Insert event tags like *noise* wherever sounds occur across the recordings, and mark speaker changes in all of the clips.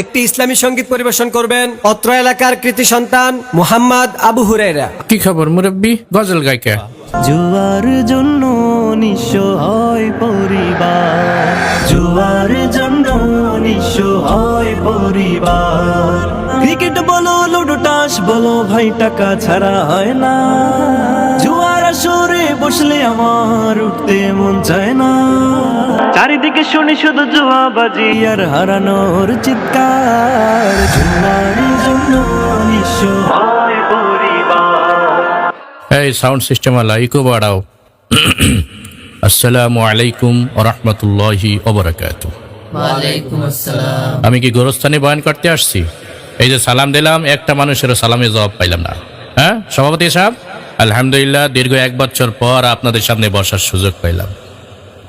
Speaker 1: একটি ইসলামী সংগীত পরিবেশন করবেন অত্র এলাকার কৃতি সন্তান মুহাম্মদ আবু হুরাইরা
Speaker 2: কি খবর মুরব্বী? গজল গায়িকা
Speaker 3: জুয়ার জন্য নিঃস্ব হয় পরিবার। জুয়ার জন্য নিঃস্ব হয় পরিবার। ক্রিকেট বলো লুডো টাস বলো ভাই টাকা ছাড়া হয় না। জুয়ার আসরে বসলে আমার উঠতে মন চায় না। চারিদিকে শুনি শুধু জুয়া বাজি আর হারানোর চিৎকার।
Speaker 2: এই সাউন্ড সিস্টেম আলা ইকো বাড়াও। আসসালামু আলাইকুম রহমতুল্লাহি ওবরাকাত আমি কি গোরস্থানে বয়ান করতে আসছি? এই যে সালাম দিলাম একটা মানুষের সালামে জবাব পাইলাম না। হ্যাঁ সভাপতি সাহেব? আলহামদুলিল্লাহ দীর্ঘ এক বছর পর আপনাদের সামনে বসার সুযোগ পাইলাম।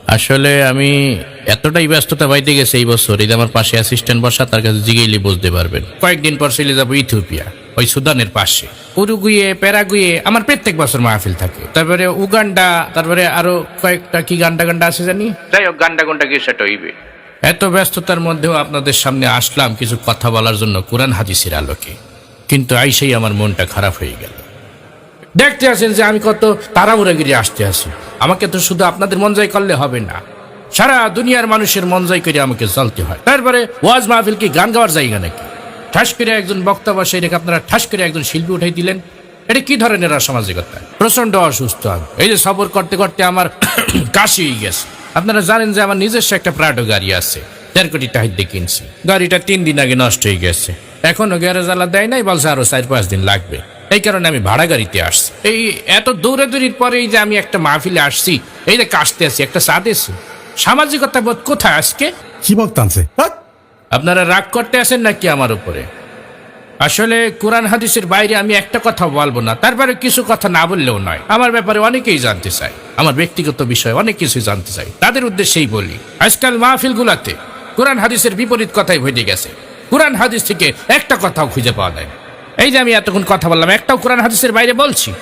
Speaker 2: আসলে আমি এতটাই ব্যস্ততা বাইতে গেছে এই বছর এই যে আমার পাশে অ্যাসিস্ট্যান্ট বসা তার কাছে জিগেইলি বুঝতে পারবেন। কয়েকদিন পর চলে যাব ইথিওপিয়া ওই সুদানের পাশে। উরুগুয়ে প্যারাগুয়ে আমার প্রত্যেক বছর মাহফিল থাকে। তারপরে উগান্ডা তারপরে আরও কয়েকটা কি গান্ডা গান্ডা আছে জানি? যাই হোক গান্ডা গান্ডা কি সেটা হইবে। এত ব্যস্ততার মধ্যেও আপনাদের সামনে আসলাম কিছু কথা বলার জন্য কোরআন হাদিসের আলোকে। কিন্তু আইসেই আমার মনটা খারাপ হয়ে গেল। দেখতে আসেন যে আমি কত তাড়াহুড়াগিরি আসতে আসি আমাকে তো শুধু আপনাদের মন জয় করলে হবে না। সারা দুনিয়ার মানুষের মন জয় করে আমাকে চলতে হয়। তারপরে ওয়াজ মাহফিল কি গান গাওয়ার জায়গা নাকি? ঠাস করে একজন বক্তা বসে রেখে আপনারা ঠাস করে একজন শিল্পী উঠাই দিলেন। এটা কি ধরনের সামাজিকতা প্রচণ্ড অসুস্থ আমি। এই যে সফর করতে করতে আমার *coughs* কাশি হয়ে গেছে। আপনারা জানেন যে আমার নিজস্ব একটা প্রাডো গাড়ি আছে। দেড় কোটি টাকা দিয়ে কিনছি। গাড়িটা তিন দিন আগে নষ্ট হয়ে গেছে। এখনও গ্যারেজ আলা দেয় নাই, বলছে আরও চার পাঁচ দিন লাগবে। এই কারণে আমি ভাড়া গাড়িতে আসছি। এই এত দৌড়াদৌড়ির পরে এই যে আমি একটা মাহফিলে আসছি এই যে কাশতে আছি একটা সাদেছি সামাজিকতা বোধ কোথায় আজকে?
Speaker 4: কি বক্তা আনছে?
Speaker 2: আপনারা রাগ করতে আসেন নাকি আমার উপরে? আসলে কোরআন হাদিসের বাইরে আমি একটা কথা বলব না তারপরে কিছু কথা না বললেও নয়। আমার ব্যাপারে অনেকেই জানতে চায় আমার ব্যক্তিগত বিষয় অনেক কিছু জানতে চাই তাদের উদ্দেশ্যেই বলি আজকাল মাহফিল গুলাতে কোরআন হাদিসের বিপরীত কথাই হয়ে গেছে। কোরআন হাদিস থেকে একটা কথাও খুঁজে পাওয়া যায়। এই যে আমি এতক্ষণ কথা বললাম, একটাও কোরআন হাদিসের বাইরে বলছি?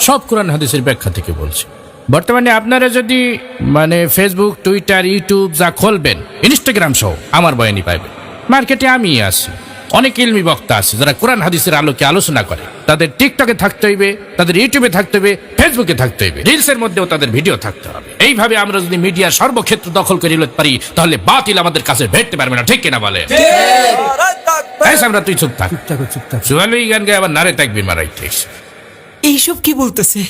Speaker 2: সব কোরআন হাদিসের ব্যাখ্যা থেকে বলছি। বর্তমানে আপনারা যদি মানে ফেসবুক টুইটার ইউটিউব যা খুলবেন ইনস্টাগ্রাম সহ, আমার বয়ানি পাইবেন। মার্কেটে আমি আছি। অনেক ইলমি বক্তা আছে যারা কোরআন হাদিসের আলোকে আলোচনা করে। তাদের টিকটকে থাকতে হইবে তাদের ইউটিউবে থাকতে হবে ফেসবুকে থাকতে হইবে। রিলসের মধ্যেও তাদের ভিডিও থাকতে হবে। এইভাবে আমরা যদি মিডিয়ার সর্বক্ষেত্র দখল করে নিতে পারি তাহলে বাতিল আমাদের কাছে ভেটতে পারবে না। ঠিক কিনা বলে? সামরা তুই চুপ থাক। সুয়ালুই গান গায়ে আবার নারে থাকবি মারাইতে
Speaker 5: এইসব কি বলতেছে?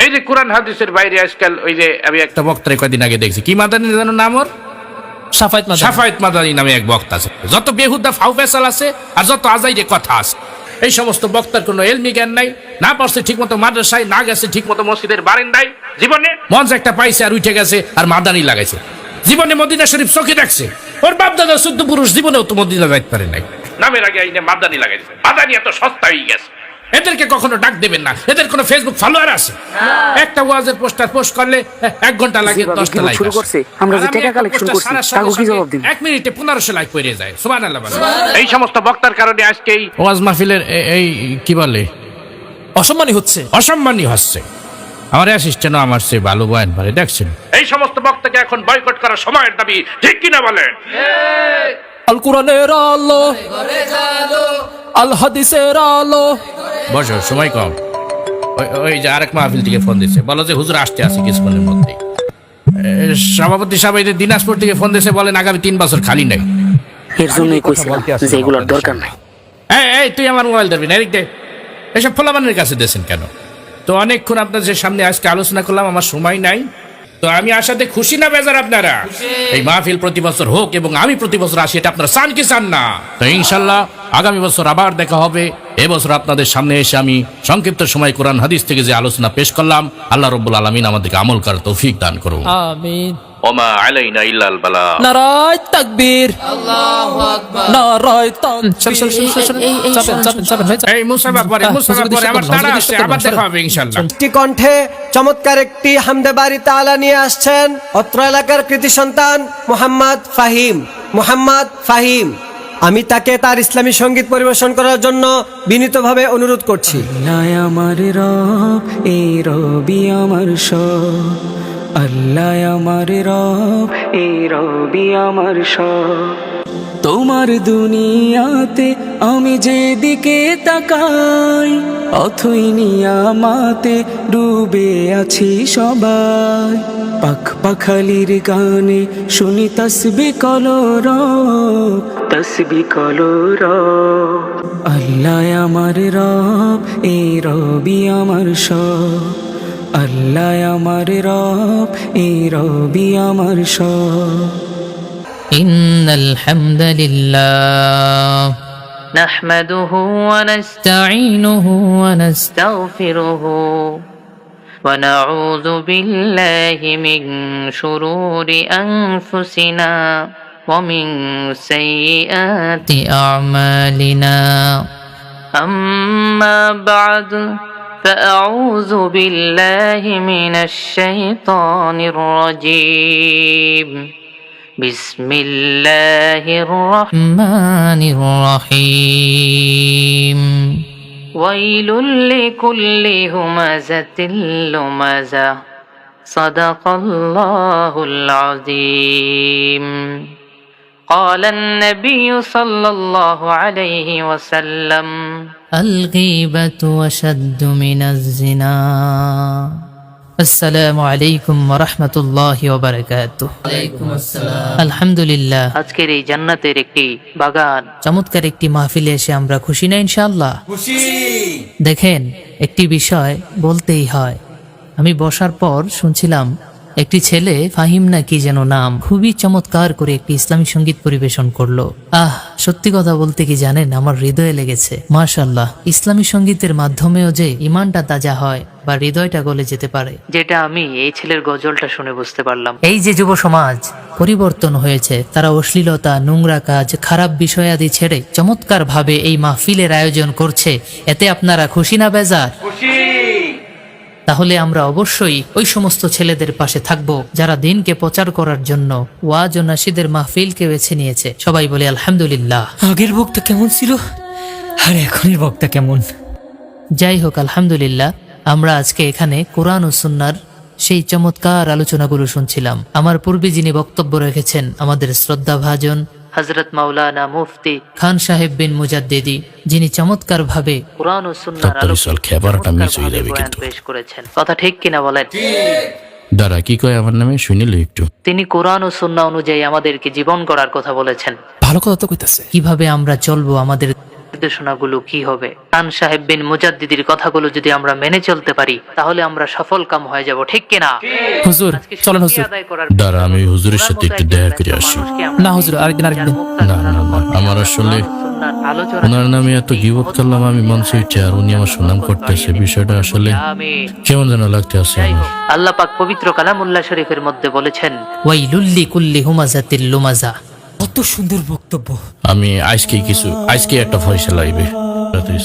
Speaker 2: এই যে কোরআন হাদিসের বাইরে আজকাল ওই যে আমি একটা বক্তারে কয়দিন আগে দেখছি। কি মাদানি জানো নাম ওর?
Speaker 5: সাফায়াত মাদানি।
Speaker 2: সাফায়েত মাদানি নামে এক বক্তা আছে। যত বেহুদা ফাউ ফেসাল আছে আর যত আজাইরে কথা আছে। এই সমস্ত বক্তার কোনো এলমি জ্ঞান নাই, না পারছে ঠিক মতো মাদ্রাসায়, না গেছে ঠিক মতো মসজিদের বারেন্দায়। জীবনে মঞ্চ একটা পাইছে আর উঠে গেছে আর মাদানি লাগাইছে। জীবনে মদিনা শরীফ চোখে রাখছে ওর বাপ দাদা শুদ্ধ পুরুষ, জীবনেও তো মদিনা যাইতে পারে নাই। নামের আগে আইনে মাদানি লাগাইছে। মাদানি এত সস্তা হয়ে গেছে। এদেরকে কখনো ডাক দেবেন না। এদের কোনো ফেসবুক ফলোয়ার আছে? একটা ওয়াজের পোস্টার পোস্ট করলে এক ঘণ্টা লাগে দশটা লাইক
Speaker 6: শুরু করছে, আমরা যে টাকা collection করছি, তাকে কি জবাব দিব?
Speaker 2: এক মিনিটে পনেরোশো লাইক করে যায়। সুবান এই সমস্ত বক্তার কারণে আজকে এই ওয়াজ মাহফিলের এই কি বলে?
Speaker 5: অসম্মানী হচ্ছে।
Speaker 2: অসম্মানী হচ্ছে। আমার অ্যাসিস্ট্যান্ট আমার সে ভালো বয়ান পারে দেখছেন? এই সমস্ত বক্তাকে এখন বয়কট করার সময়ের দাবি ঠিক কিনা বলেন?
Speaker 5: আল কোরআনের আলো আল হাদিসের আলো
Speaker 2: বসো সময় কম। ওই- ওই যে আরেক মাহফিল থেকে ফোন দিচ্ছে বলো যে হুজুর আসতে আছে কিছুক্ষণের মধ্যেই এ, সভাপতি সাহেব এই দিনাজপুর থেকে ফোন দিয়েছে বলেন আগামী তিন বছর খালি নাই।
Speaker 6: এর জন্যই কইছিলাম যে এগুলোর দরকার নাই।
Speaker 2: এই এই তুই আমার মোবাইল ধরবি না এদিক দে এসব ফোলাবানের কাছে দিয়েছেন কেন? তো অনেকক্ষণ আপনাদের সামনে আজকে আলোচনা করলাম আমার সময় নাই। তো আমি আসাতে খুশি না বেজার আপনারা? এই মাহফিল প্রতি বছর হোক এবং আমি প্রতি বছর আসি এটা আপনারা চান কি চান না? তো ইনশাল্লাহ আগামী বছর আবার দেখা হবে। এবছর আপনাদের সামনে এসে আমি সংক্ষিপ্ত সময় কোরআন হাদিস থেকে যে আলোচনা পেশ করলাম আল্লাহ রব্বুল আলমিন আমাদেরকে আমল করার তৌফিক দান করুন।
Speaker 5: আমিন।
Speaker 2: ওমা আলাইনা ইল্লাল বালা।
Speaker 5: নারায় তাকবীর। আল্লাহু আকবার। নারায় তাকবীর চাপেন চাপেন চাপেন ভাই
Speaker 2: এই মুসাফা পরে মুসাফা পরে আমার তারা আছে আবার দেখা হবে ইনশাল্লাহ
Speaker 1: একটি কণ্ঠে চমৎকার একটি হামদে বাড়ি তালা নিয়ে আসছেন অত্র এলাকার কৃতি সন্তান মোহাম্মদ ফাহিম মোহাম্মদ ফাহিম। আমি তাকে তার ইসলামী সংগীত পরিবেশন করার জন্য বিনীতভাবে অনুরোধ করছি।
Speaker 3: আমার রব, এই রবি আমার সব। আল্লাহ আমার রব, এই রবি আমার সব। তোমার দুনিয়াতে আমি যেদিকে তাকাই, অথই নিয়ামাতে ডুবে আছি সবাই। পাখ পাখালির গানে শুনি তসবি কলর তসবি কলর আল্লাহ আমার রব এই রবি আমার সব আল্লাহ আমার রব এই রবি আমার সব
Speaker 5: إن الحمد لله
Speaker 4: نحمده
Speaker 5: نستعينه
Speaker 4: ونستغفره ونعوذ بالله من شرور أنفسنا ومن سيئات
Speaker 5: ونستأعمالنا
Speaker 4: أما بعد فأعوذ بالله من الشيطان الرجيم. بسم الله الرحمن
Speaker 5: الرحمن الرحيم.
Speaker 4: ويل لكل همزة لمزة. صدق الله العظيم. قال النبي صلى الله عليه وسلم
Speaker 5: الغيبة وشد من الزنا السلام عليكم ورحمة الله وبركاته عليكم السلام الحمد لله
Speaker 4: আজকের এই জান্নাতের একটি বাগান
Speaker 5: চমৎকার একটি মাহফিলে এসে আমরা খুশি না ইনশাআল্লাহ দেখেন একটি বিষয় বলতেই হয় আমি বসার পর শুনছিলাম একটি ছেলে ফাহিম না কি যেন নাম খুবই চমৎকার করে একটি ইসলামী সংগীত পরিবেশন করল। আহ সত্যি কথা বলতে কি জানেন আমার হৃদয়ে লেগেছে। মাশাল্লাহ ইসলামী সঙ্গীতের মাধ্যমেও যে ইমানটা তাজা হয় বা হৃদয়টা গলে যেতে পারে।
Speaker 4: যেটা আমি এই ছেলের গজলটা শুনে বুঝতে পারলাম।
Speaker 5: এই যে যুব সমাজ পরিবর্তন হয়েছে তারা অশ্লীলতা নোংরা কাজ খারাপ বিষয় আদি ছেড়ে চমৎকার ভাবে এই মাহফিলের আয়োজন করছে এতে আপনারা খুশি না বেজার? তাহলে আমরা অবশ্যই ওই সমস্ত ছেলেদের পাশে থাকব যারা দিনকে প্রচার করার জন্য ওয়াজ ও নাসিদের মাহফিলকে বেছে নিয়েছে। সবাই বলে আলহামদুলিল্লাহ।
Speaker 3: আগের বক্তা কেমন ছিল? আর এখনের বক্তা কেমন?
Speaker 5: যাই হোক আলহামদুলিল্লাহ আমরা আজকে এখানে কোরআন ও সুন্নার সেই চমৎকার আলোচনাগুলো শুনছিলাম। আমার পূর্বে যিনি বক্তব্য রেখেছেন আমাদের শ্রদ্ধাভাজন
Speaker 4: হজরত মাওলানা মুফতি
Speaker 5: খান সাহেব বিন মুজাদ্দিদি যিনি চমৎকার ভাবে
Speaker 4: কোরআন ও সুন্নাহর। পেশ করেছেন। কথা ঠিক কিনা বলেন?
Speaker 2: দাঁড়া কি কয় আমার নামে? শুনিল একটু।
Speaker 4: তিনি কোরআন ও সুন্নাহ অনুযায়ী আমাদেরকে জীবন করার কথা বলেছেন।
Speaker 3: ভালো কথা তো কইতাছে।
Speaker 5: কীভাবে আমরা চলবো আমাদের
Speaker 4: নির্দেশনাগুলো কি হবে? খান সাহেব বিন মুজাদ্দিদির কথাগুলো যদি আমরা মেনে চলতে পারি তাহলে আমরা সফল কাম হয়ে যাব ঠিক কিনা?
Speaker 3: হুজুর চলেন হুজুর।
Speaker 2: দাঁড়া, আমি হুজুরের সাথে একটু দেখা করে আসি।
Speaker 3: না হুজুর, আরেকদিন, আরেকদিন।
Speaker 2: না, না, না, আমার আসলে ওনার নামে এত গিবত করলাম আমি মঞ্চে উঠে আর উনি আমার সুনাম করতেছে। বিষয়টা আসলে কেমন যেন লাগতে আছে
Speaker 4: আল্লাহ পাক পবিত্র কালামুল্লাহ শরীফের মধ্যে বলেছেন
Speaker 5: ওয়াইলুল্লি কুল্লি হুমাজাতিল লুমাজা।
Speaker 3: কত সুন্দর বক্তব্য।
Speaker 2: আমি আজকে কিছু আজকে একটা ফয়সলা লাইবে।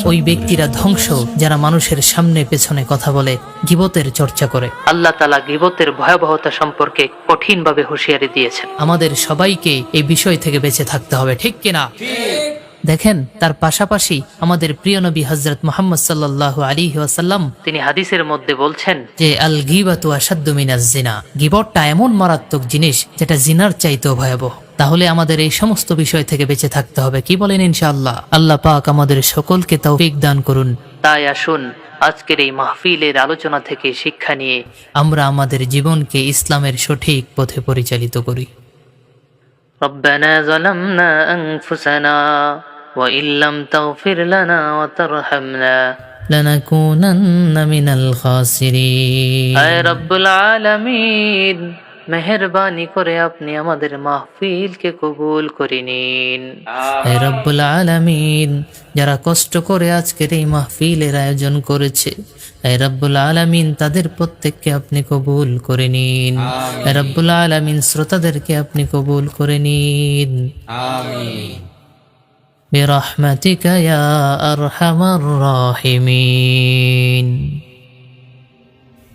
Speaker 5: ওই ব্যক্তিরা ধ্বংস যারা মানুষের সামনে পেছনে কথা বলে গিবতের চর্চা করে।
Speaker 4: আল্লাহ তালা গিবতের ভয়াবহতা সম্পর্কে কঠিনভাবে হুঁশিয়ারি দিয়েছেন।
Speaker 5: আমাদের সবাইকে এই বিষয় থেকে বেঁচে থাকতে হবে ঠিক কিনা? দেখেন তার পাশাপাশি আমাদের প্রিয় নবী হজরত মোহাম্মদ সাল্লাহ আলী ওয়াসাল্লাম
Speaker 4: তিনি হাদিসের মধ্যে বলছেন
Speaker 5: যে আল গিবাতু আসাদ্দু মিনাজ জিনা গিবটটা এমন মারাত্মক জিনিস যেটা জিনার চাইতেও ভয়াবহ তাহলে আমাদের এই সমস্ত বিষয় থেকে বেঁচে থাকতে হবে কি বলেন ইনশাআল্লাহ আল্লাহ পাক আমাদের সকলকে তৌফিক দান করুন
Speaker 4: তাই আসুন আজকের এই মাহফিলের আলোচনা থেকে শিক্ষা নিয়ে
Speaker 5: আমরা আমাদের জীবনকে ইসলামের সঠিক পথে পরিচালিত করি
Speaker 4: ربنا ظلمنا أنفسنا وإن لم تغفر لنا وترحمنا
Speaker 5: لنكونن من الخاسرين
Speaker 4: আয় রব্বুল আলামিন মেহরবানি করে আপনি আমাদের মাহফিলকে কবুল করে নিন
Speaker 5: হে রব্বুল আলামিন যারা কষ্ট করে আজকের এই মাহফিলের আয়োজন করেছে হে রব্বুল আলামিন তাদের প্রত্যেককে আপনি কবুল করে নিন হে রব্বুল আলামিন শ্রোতাদেরকে আপনি কবুল করে নিন برحمتك يا أرحم الراحمين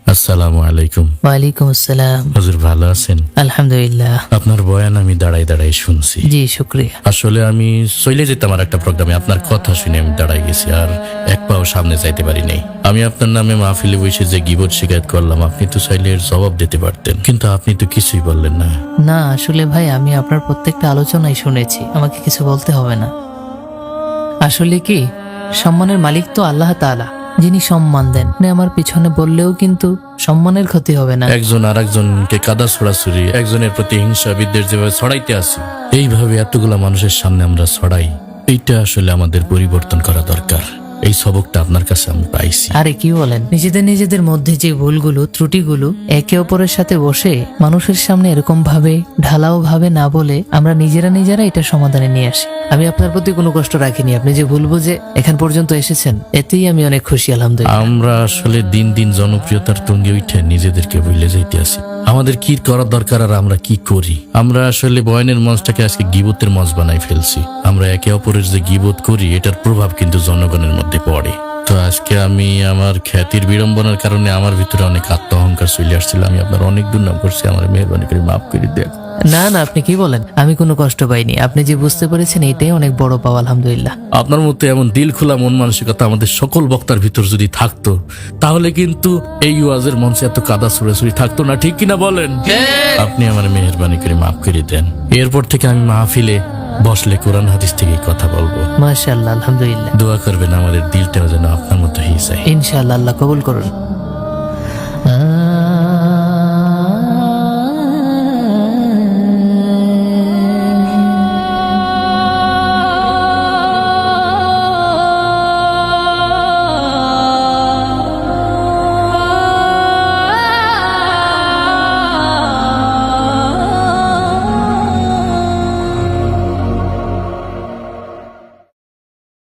Speaker 2: আসসালামু আলাইকুম
Speaker 5: ওয়ালাইকুম আসসালাম
Speaker 2: হুজুর ভালো আছেন
Speaker 5: আলহামদুলিল্লাহ
Speaker 2: আপনার বয়ান আমি দাঁড়াই দাঁড়াই শুনছি
Speaker 5: জি শুক্রিয়া
Speaker 2: আসলে আমি চলে যেতাম আর একটা প্রোগ্রামে আপনার কথা শুনে আমি দাঁড়াই গেছি আর এক পাও সামনে যাইতে পারি নাই আমি আপনার নামে মাহফিলে বসে যে গিবত শিকায়ত করলাম আপনি তো চাইলে এর জবাব দিতে পারতেন কিন্তু আপনি তো কিছুই বললেন না
Speaker 5: না আসলে ভাই আমি আপনার প্রত্যেকটা আলোচনাই শুনেছি আমাকে কিছু বলতে হবে না আসলে কি? সম্মানের মালিক তো আল্লাহ তালা যিনি সম্মান দেন। আপনি আমার পিছনে বললেও কিন্তু সম্মানের ক্ষতি হবে না।
Speaker 2: একজন আর একজনকে কাদা ছড়াছড়ি, একজনের প্রতি হিংসা, বিদ্বেষ যেভাবে ছড়াইতে আসি এইভাবে এতগুলা মানুষের সামনে আমরা ছড়াই। এইটা আসলে আমাদের পরিবর্তন করা দরকার। এই সবকটা আপনার কাছে আমি পাইছি।
Speaker 5: আরে কি বলেন? নিজেদের নিজেদের মধ্যে যে ভুলগুলো ত্রুটিগুলো একে অপরের সাথে বসে মানুষের সামনে এরকম ভাবে ঢালাও ভাবে না বলে আমরা নিজেরা নিজেরা এটা সমাধানে নিয়ে আসি। আমি আপনার প্রতি কোনো কষ্ট রাখিনি। আপনি যে ভুলবো যে এখান পর্যন্ত এসেছেন এতেই আমি অনেক খুশি আলহামদুলিল্লাহ।
Speaker 2: আমরা আসলে দিন দিন জনপ্রিয়তার তুঙ্গে উঠে নিজেদেরকে ভুলে যাইতে আসি। আমাদের কি করার দরকার আর আমরা কি করি? আমরা আসলে বয়নের মঞ্চটাকে আজকে গিবতের মঞ্চ বানাই ফেলছি। আমরা একে অপরের যে গিবত করি, এটার প্রভাব কিন্তু জনগণের মধ্যে পড়ে। তো আজকে আমি আমার খ্যাতির বিড়ম্বনার কারণে আমার ভিতরে অনেক আত্ম অহংকার চলে আসছিল। আমি আপনার অনেক দুর্নাম করছি, আমার মেহরবানি করে মাফ করে দেন।
Speaker 5: না না আপনি কি বলেন? আমি কোনো কষ্ট পাইনি। আপনি যে বুঝতে পেরেছেন এটাই অনেক বড় পাওয়া আলহামদুলিল্লাহ।
Speaker 2: আপনার মতো এমন দিল খোলা মন মানসিকতা আমাদের সকল বক্তার ভিতর যদি থাকতো তাহলে কিন্তু এই ওয়াজের মঞ্চে এত কাদা ছুড়াছুড়ি থাকতো না ঠিক কিনা বলেন? আপনি আমার মেহরবানি করে মাফ করে দেন। এরপর থেকে আমি মাহফিলে বসলে কোরআন হাদিস থেকে কথা বলব।
Speaker 5: মাশাআল্লাহ আলহামদুলিল্লাহ।
Speaker 2: দোয়া করবেন আমাদের দিলটাও যেন আপনার মতো হয়ে যায়।
Speaker 5: ইনশাআল্লাহ আল্লাহ কবুল করুন।